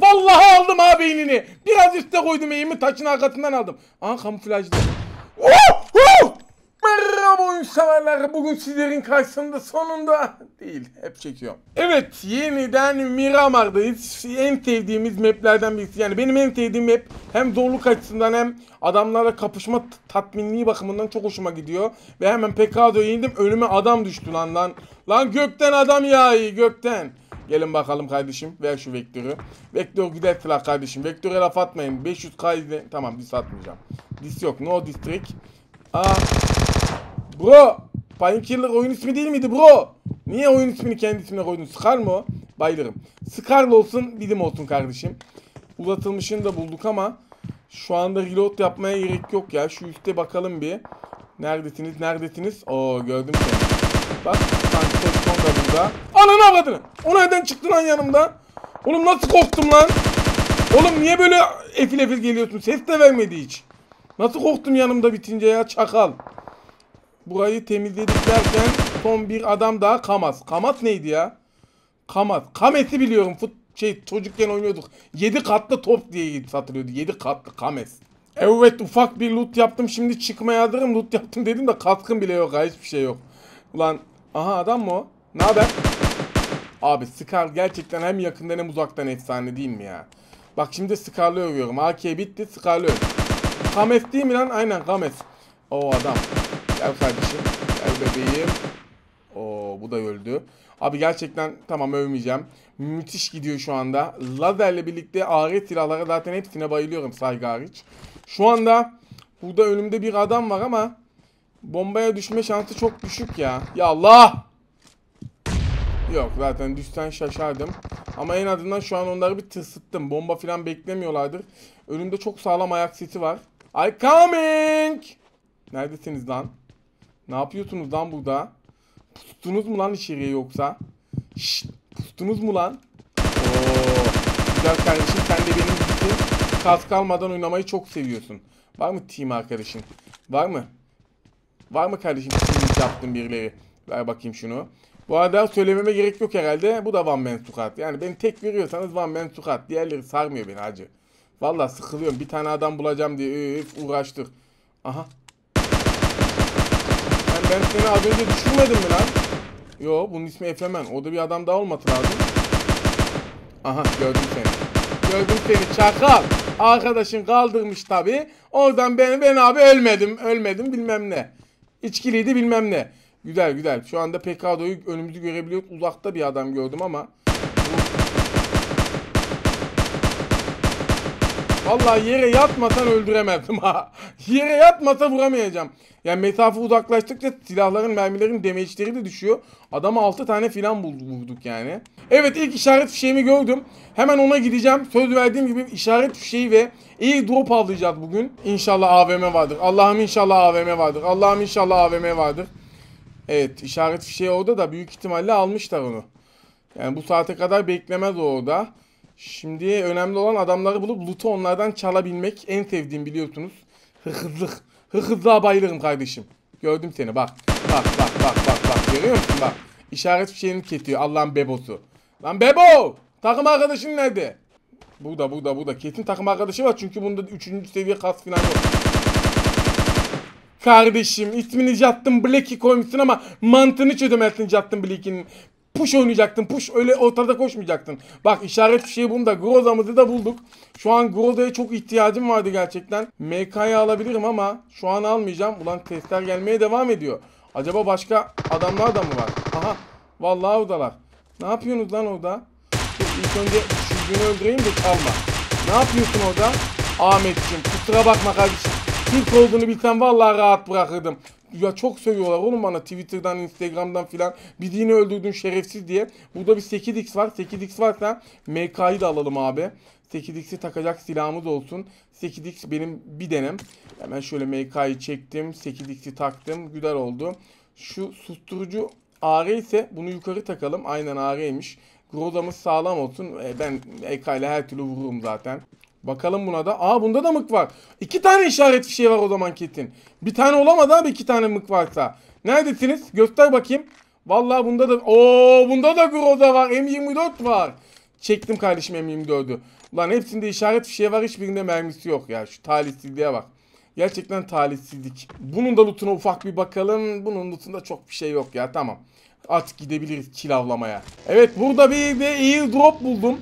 Vallahi aldım ha beynini. Biraz üstte koydum eğimi taçın arkasından aldım. Aha kamuflajlı. Oh, oh! Merhaba oyun severler. Bugün sizlerin karşısında sonunda değil. Hep çekiyorum. Evet yeniden Miramar'dayız. En sevdiğimiz maplerden birisi. Yani benim en sevdiğim map hem zorluk açısından hem adamlarla kapışma tatminliği bakımından çok hoşuma gidiyor. Ve hemen Pekado'ya indim. Önüme adam düştü lan lan. Lan gökten adam yağıyor gökten. Gelin bakalım kardeşim. Ver şu vektörü. Vektör güzel silah kardeşim. Vektöre laf atmayın. 500 kaydı. Tamam dis atmayacağım. Dis yok. No district. Aa. Bro. Painkiller oyun ismi değil miydi bro? Niye oyun ismini kendi ismine koydun? Scar mı o? Bayılırım. Scar'lı olsun bizim olsun kardeşim. Uzatılmışını da bulduk ama şu anda reload yapmaya gerek yok ya. Şu üstte bakalım bir. Neredesiniz? Neredesiniz? Oo gördüm seni. Bak sanki telefon da burada. Ananı avradını. O nereden çıktı lan yanımda? Oğlum nasıl korktum lan? Oğlum niye böyle efil efil geliyorsun? Ses de vermedi hiç. Nasıl korktum yanımda bitince ya çakal. Burayı temizledik derken son bir adam daha Kamas. Kamas neydi ya? Kamas. Kames'i biliyorum. Fut şey çocukken oynuyorduk. 7 katlı top diye satılıyordu. 7 katlı Kames. Evet ufak bir loot yaptım. Şimdi çıkmaya hazırım. Loot yaptım dedim de kaskım bile yok. ha, Hiçbir şey yok. Ulan aha adam mı o? Ne haber? Abi Scar gerçekten hem yakından hem uzaktan efsane değil mi ya? Bak şimdi Scar'lı övüyorum. AK bitti Scar'lı övüyorum. Kames değil mi lan? Aynen Kames. O adam. Gel kardeşim. Gel bebeğim. Oo bu da öldü. Abi gerçekten tamam övmeyeceğim. Müthiş gidiyor şu anda. Lazerle birlikte AR silahlara zaten hepsine bayılıyorum saygı hariç. Şu anda burada önümde bir adam var ama bombaya düşme şansı çok düşük ya. Ya Allah! Yok zaten düşsen şaşardım. Ama en azından şu an onları bir tırsıttım. Bomba falan beklemiyorlardır. Önümde çok sağlam ayak sesi var. I coming! Neredesiniz lan? Ne yapıyorsunuz lan burada? Pustunuz mu lan içeriye yoksa? Şşt, pustunuz mu lan? Oo, güzel kardeşim sen de benim gibi kas kalmadan oynamayı çok seviyorsun. Var mı team arkadaşın? Var mı? Var mı kardeşim team yaptın birileri? Ver bakayım şunu. Bu arada söylememe gerek yok herhalde. Bu da one man squad. Yani beni tek görüyorsanız one man squad. Diğerleri sarmıyor beni hacı. Vallahi sıkılıyorum. Bir tane adam bulacağım diye üf, uğraştık. Aha. Ben, ben seni az önce düşürmedim mi lan? Yo bunun ismi Efemen. O da bir adam daha olması lazım. Aha gördüm seni. Gördüm seni çakal. Arkadaşın kaldırmış tabi. Oradan ben ben abi ölmedim. Ölmedim bilmem ne. İçkiliydi bilmem ne. Güzel güzel. Şu anda PKD'yu önümüzü görebiliyoruz. Uzakta bir adam gördüm ama. Vallahi yere yatmasan öldüremezdim ha. Yere yatmasa vuramayacağım. Yani mesafe uzaklaştıkça silahların mermilerin damage'leri de düşüyor. Adama 6 tane filan bulduk, vurduk yani. Evet ilk işaret fişeğimi gördüm. Hemen ona gideceğim. Söz verdiğim gibi işaret fişeği ve iyi drop alacağız bugün. İnşallah AVM vardır. Allah'ım inşallah AVM vardır. Allah'ım inşallah AVM vardır. Evet işaret fişeği orada da büyük ihtimalle almışlar onu. Yani bu saate kadar beklemez o orada. Şimdi önemli olan adamları bulup loot'u onlardan çalabilmek. En sevdiğim biliyorsunuz. Hıhızlık. Hıhızlığa bayılırım kardeşim. Gördüm seni bak. Bak bak bak bak bak. Görüyor musun bak. İşaret fişeğini kesiyor Allah'ın bebosu. Lan bebo! Takım arkadaşın nerede? Burada burada burada. Kesin takım arkadaşı var çünkü bunda 3. seviye kas falan yok. Kardeşim ismini Justin Black'i koymuşsun ama mantığını çözemezsin Justin Black'in. Push oynayacaktın. Push öyle ortada koşmayacaktın. Bak işaret bir şey bunda. Groza'mızı da bulduk. Şu an Groza'ya çok ihtiyacım vardı gerçekten. MK'yı alabilirim ama şu an almayacağım. Ulan testler gelmeye devam ediyor. Acaba başka adamlar da mı var? Aha. Vallahi oradalar. Ne yapıyorsunuz lan orada? Dur, İlk önce şu öldüreyim de çalma. Ne yapıyorsun orada? Ahmetciğim kusura bakma kardeşim. Türk olduğunu bilsem vallahi rahat bırakırdım. Ya çok sövüyorlar oğlum bana Twitter'dan, Instagram'dan filan. Birini öldürdün şerefsiz diye. Burada bir 8x var. 8x varsa MK'yı da alalım abi. 8x'i takacak silahımız olsun. 8x benim bir denem. Hemen şöyle MK'yı çektim. 8x'i taktım. Güzel oldu. Şu susturucu AR ise bunu yukarı takalım. Aynen AR'ymiş. Groza'mız sağlam olsun. E, ben EK ile her türlü vururum zaten. Bakalım buna da. Aa bunda da mık var. İki tane işaret fişeği var o zaman Ketin. Bir tane olamadı abi iki tane mık varsa. Neredesiniz? Göster bakayım. Vallahi bunda da. Oo bunda da Groza var. M24 var. Çektim kardeşim M24'ü. Ulan hepsinde işaret fişeği var hiçbirinde mermisi yok ya. Şu talihsizliğe bak. Gerçekten talihsizlik. Bunun da lootuna ufak bir bakalım. Bunun lootunda çok bir şey yok ya tamam. Artık gidebiliriz kill avlamaya. Evet burada bir de airdrop buldum.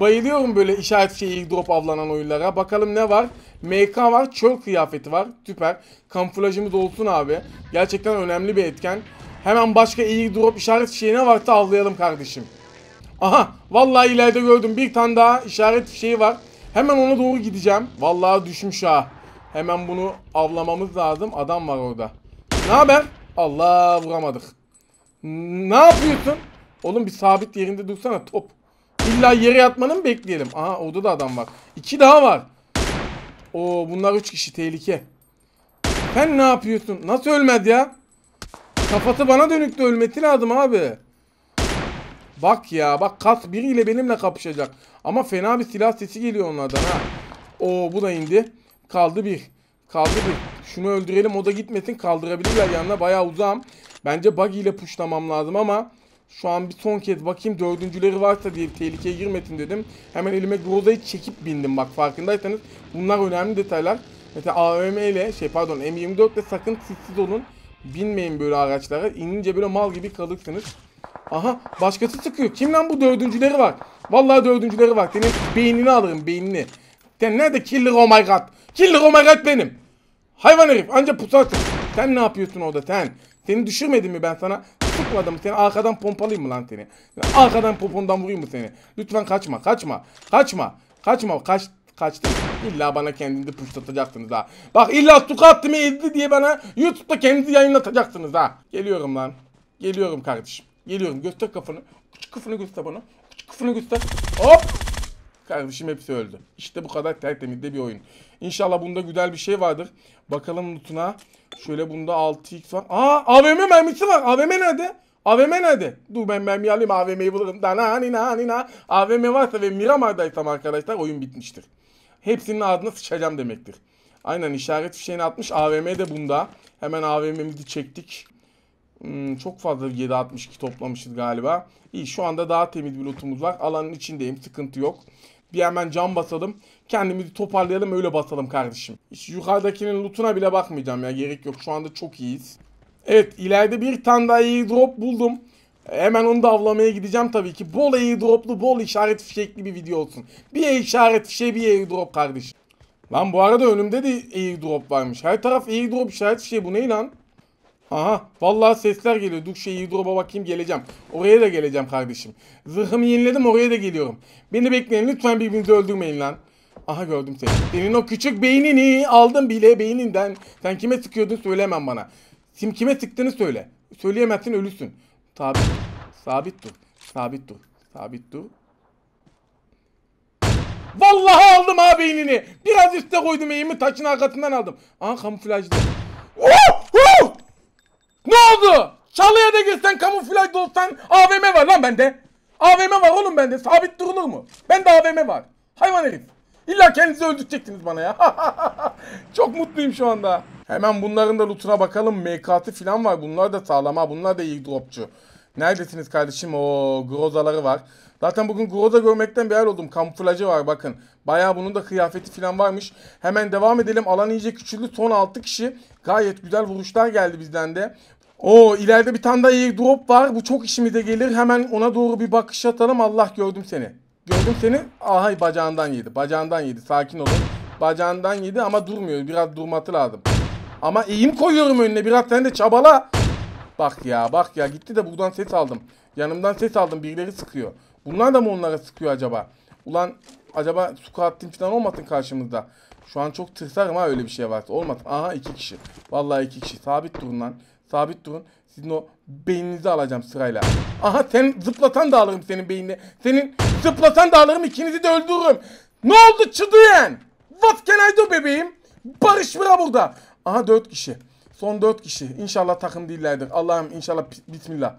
Bayılıyorum böyle işaret şey airdrop avlanan oyunlara. Bakalım ne var? MK var, çöl kıyafeti var. Süper. Kamuflajımız olsun abi. Gerçekten önemli bir etken. Hemen başka airdrop işaret şeyi ne varsa avlayalım kardeşim. Aha vallahi ileride gördüm bir tane daha işaret şeyi var. Hemen ona doğru gideceğim. Vallahi düşmüş ha. Hemen bunu avlamamız lazım. Adam var orada. Ne haber? Allah vuramadık. Ne yapıyorsun? Oğlum bir sabit yerinde dursana top. İlla yere yatmanı mı bekleyelim? Aha orada da adam var. İki daha var. Oo bunlar üç kişi tehlike. Sen ne yapıyorsun? Nasıl ölmez ya? Kafası bana dönüktü ölmesi lazım abi. Bak ya bak kas biriyle benimle kapışacak. Ama fena bir silah sesi geliyor onlardan ha. Oo bu da indi. Kaldı bir. Kaldı bir. Şunu öldürelim o da gitmesin kaldırabilirler yanına bayağı uzağım. Bence buggy ile pushlamam lazım ama şu an bir son kez bakayım dördüncüleri varsa diye tehlikeye girmesin dedim. Hemen elime Groza'yı çekip bindim bak farkındaysanız bunlar önemli detaylar. Mesela AVM ile şey pardon M24 ile sakın sessiz olun. Binmeyin böyle araçlara. İnince böyle mal gibi kalırsınız. Aha başkası sıkıyor. Kim lan bu dördüncüleri var? Vallahi dördüncüleri var. Senin beynini alırım beynini. Sen nerede killer oh my god. Killer oh my god benim. Hayvan herif anca pusarsın. Sen ne yapıyorsun orada sen? Seni düşürmedim mi ben sana? Sıkmadım seni arkadan pompalayayım mı lan seni? Arkadan popondan vurayım mı seni? Lütfen kaçma kaçma. Kaçma. Kaçma. Kaç, kaçtın. İlla bana kendini puşlatacaksınız ha. Bak illa Sukatti'mi ezdi diye bana YouTube'da kendinizi yayınlatacaksınız ha. Geliyorum lan. Geliyorum kardeşim. Geliyorum göster kafanı. Küçük kafanı göster bana. Küçük kafanı göster. Hop. Kardeşim hepsi öldü. İşte bu kadar tertemiz de bir oyun. İnşallah bunda güzel bir şey vardır. Bakalım lootuna. Şöyle bunda 6x var. Aa AVM mermisi var. AVM nerede? AVM nerede? Dur ben mermi alayım AVM'yi bulurum. Da nina nina. AVM varsa ve Miramar'daysam arkadaşlar oyun bitmiştir. Hepsinin ağzına sıçacağım demektir. Aynen işaret fişeğini atmış. AVM de bunda. Hemen AVM'mizi çektik. Hmm, çok fazla 7.62 toplamışız galiba. İyi şu anda daha temiz bir lootumuz var. Alanın içindeyim sıkıntı yok. Bir hemen cam basalım. Kendimizi toparlayalım öyle basalım kardeşim. Hiç yukarıdakinin lootuna bile bakmayacağım ya gerek yok. Şu anda çok iyiyiz. Evet ileride bir tane daha airdrop buldum. Hemen onu da avlamaya gideceğim tabii ki. Bol airdroplu bol işaret fişekli bir video olsun. Bir işaret fişeği bir airdrop kardeşim. Lan bu arada önümde de airdrop varmış. Her taraf airdrop işaret fişeği bu ne lan? Aha vallahi sesler geliyor. Dur şey drop'a bakayım geleceğim. Oraya da geleceğim kardeşim. Zırhımı yeniledim oraya da geliyorum. Beni bekleyin lütfen birbirinizi öldürmeyin lan. Aha gördüm seni. Senin o küçük beynini aldım bile beyninden. Sen kime sıkıyordun söylemem bana. Kim kime sıktığını söyle. Söyleyemezsin ölüsün. Sabit. Sabit dur. Sabit dur. Sabit dur. Vallahi aldım ha beynini. Biraz üstte koydum eğimi taşın arkasından aldım. Aha kamuflajlı. Oh! Oh! Ne Çalıya da girsen kamuflaj olsan AVM var lan bende. AVM var oğlum bende. Sabit durulur mu? Bende AVM var. Hayvan herif. İlla kendinizi öldürecektiniz bana ya. Çok mutluyum şu anda. Hemen bunların da lootuna bakalım. MK'tı falan var. Bunlar da sağlam ha. Bunlar da iyi dropçu. Neredesiniz kardeşim? O grozaları var. Zaten bugün groza görmekten bir hal oldum. Kamuflajı var bakın. Bayağı bunun da kıyafeti falan varmış. Hemen devam edelim. Alan iyice küçüldü. Son 6 kişi. Gayet güzel vuruşlar geldi bizden de. O ileride bir tane daha iyi drop var. Bu çok işimize gelir. Hemen ona doğru bir bakış atalım. Allah gördüm seni. Gördüm seni. Aha bacağından yedi. Bacağından yedi. Sakin olun. Bacağından yedi ama durmuyor. Biraz durması lazım. Ama eğim koyuyorum önüne. Biraz sen de çabala. Bak ya bak ya gitti de buradan ses aldım. Yanımdan ses aldım. Birileri sıkıyor. Bunlar da mı onlara sıkıyor acaba? Ulan acaba su kattın falan olmasın karşımızda. Şu an çok tırsarım ha öyle bir şey varsa. Olmasın. Aha iki kişi. Vallahi iki kişi. Sabit durun lan. Sabit durun. Sizin o beyninizi alacağım sırayla. Aha sen zıplatan da alırım senin beynini. Senin zıplatan da alırım ikinizi de öldürürüm. Ne oldu çıdıyen? What can I do bebeğim? Barış bıra burada. Aha dört kişi. Son dört kişi. İnşallah takım değillerdir. Allah'ım inşallah bismillah.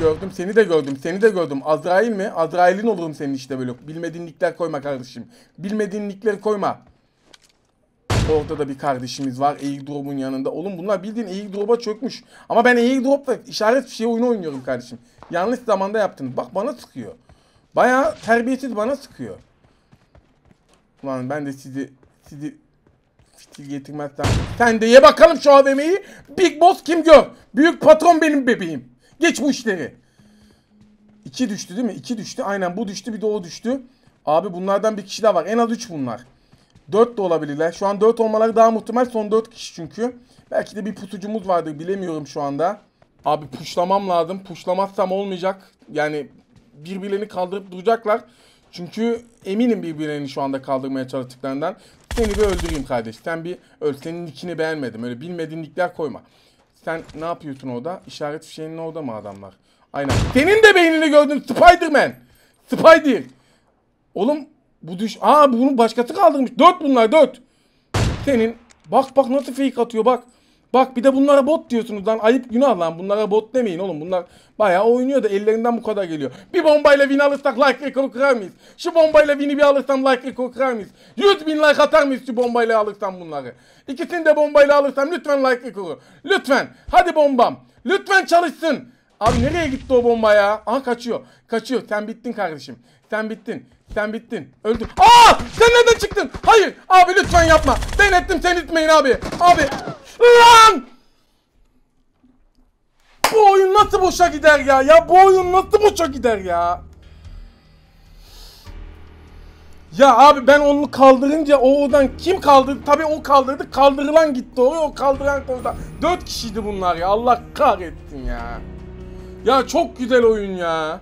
Gördüm seni de gördüm. Seni de gördüm. Azrail mi? Azrail'in olurum senin işte böyle. Bilmediğin nickler koyma kardeşim. Bilmediğin nickleri koyma. Orada da bir kardeşimiz var airdrop'un yanında. Oğlum bunlar bildiğin airdrop'a çökmüş. Ama ben airdrop'la işaret şey oyunu oynuyorum kardeşim. Yanlış zamanda yaptınız. Bak bana sıkıyor. Bayağı terbiyesiz bana sıkıyor. Ulan ben de sizi sizi fitil getirmezsem sen de ye bakalım şu AVM'yi. Big Boss kim gör? Büyük patron benim bebeğim. Geç bu işleri. İki düştü değil mi? İki düştü. Aynen bu düştü bir de o düştü. Abi bunlardan bir kişi daha var. En az üç bunlar. Dört de olabilirler. Şu an dört olmaları daha muhtemel. Son dört kişi çünkü. Belki de bir pusucumuz vardır. Bilemiyorum şu anda. Abi puşlamam lazım. Puşlamazsam olmayacak. Yani birbirlerini kaldırıp duracaklar. Çünkü eminim birbirlerini şu anda kaldırmaya çalıştıklarından. Seni bir öldüreyim kardeş. Sen bir öl. Senin nickini beğenmedim. Öyle bilmediğin nickler koyma. Sen ne yapıyorsun orada? İşaret fişeğinin orada mı adamlar? Aynen. Senin de beynini gördüm. Spider-Man. Spider. Oğlum bu düş... Aa bunu başkası kaldırmış. Dört bunlar dört. Senin... Bak bak nasıl fake atıyor bak. Bak bir de bunlara bot diyorsunuz lan. Ayıp günah lan. Bunlara bot demeyin oğlum. Bunlar bayağı oynuyor da ellerinden bu kadar geliyor. Bir bombayla win alırsak like rekoru kırar mıyız? Şu bombayla win'i bir alırsam like rekoru kırar mıyız? 100 bin like atar mıyız şu bombayla alırsam bunları? İkisini de bombayla alırsam lütfen like rekoru. Lütfen. Hadi bombam. Lütfen çalışsın. Abi nereye gitti o bomba ya? Aha kaçıyor. Kaçıyor. Sen bittin kardeşim. Sen bittin. Sen bittin. Öldün. Aa! Sen nereden çıktın? Hayır. Abi lütfen yapma. Ben ettim sen etmeyin abi. Abi. Lan! Bu oyun nasıl boşa gider ya? Ya bu oyun nasıl boşa gider ya? Ya abi ben onu kaldırınca o odan kim kaldırdı? Tabii o kaldırdı. Kaldırılan gitti oraya. O kaldıran orada. Dört kişiydi bunlar ya. Allah kahretsin ya. Ya çok güzel oyun ya.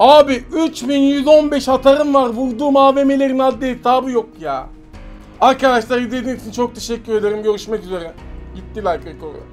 Abi 3115 atarım var. Vurduğum AVM'lerin adli hesabı yok ya. Arkadaşlar izlediğiniz için çok teşekkür ederim. Görüşmek üzere. Gitti like rekoru.